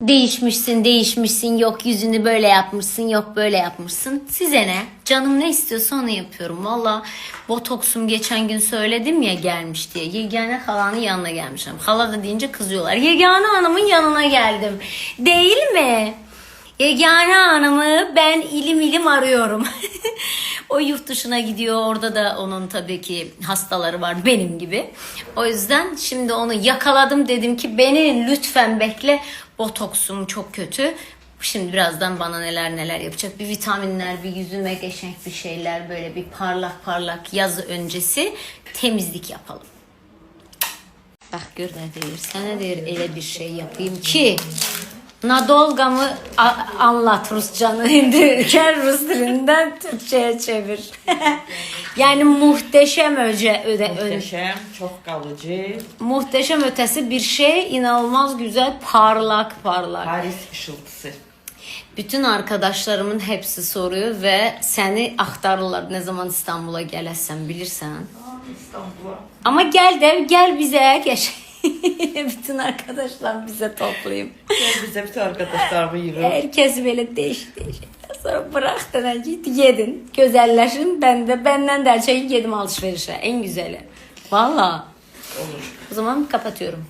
Değişmişsin, değişmişsin, yok yüzünü böyle yapmışsın, yok böyle yapmışsın. Size ne? Canım ne istiyorsa onu yapıyorum. Valla botoksum geçen gün söyledim ya gelmiş diye. Yegane halanın yanına gelmişim. Hala da deyince kızıyorlar. Yegane hanımın yanına geldim. Değil mi? Yegane hanımı ben ilim ilim arıyorum. o yurt dışına gidiyor. Orada da onun tabii ki hastaları var benim gibi. O yüzden şimdi onu yakaladım. Dedim ki beni lütfen bekle. Botoksum çok kötü. Şimdi birazdan bana neler neler yapacak. Bir vitaminler, bir yüzüme geçen bir şeyler böyle bir parlak parlak yaz öncesi temizlik yapalım. Bak gör ne deyir. Sana deyir elə bir şey yapayım ki Nadolga'mı a- anlat Rusçanı hindi gel Rus dilinden Türkçe'ye çevir. yani muhteşem öce öde, ö- Muhteşem, çok kalıcı. muhteşem ötesi bir şey inanılmaz güzel parlak parlak. Paris ışıltısı. Bütün arkadaşlarımın hepsi soruyor ve seni aktarırlar ne zaman İstanbul'a gelesən bilirsən. İstanbul'a. Ama gel de gel bize geç. Bütün arkadaşlar bize toplayayım. Bize bütün arkadaşlarımı yığın. Herkes böyle değişik değişik. Sonra bırak denen git yedin. Güzelleşin. Ben de benden de her şeyi yedim alışverişe. En güzeli. Valla. Olur. O zaman kapatıyorum.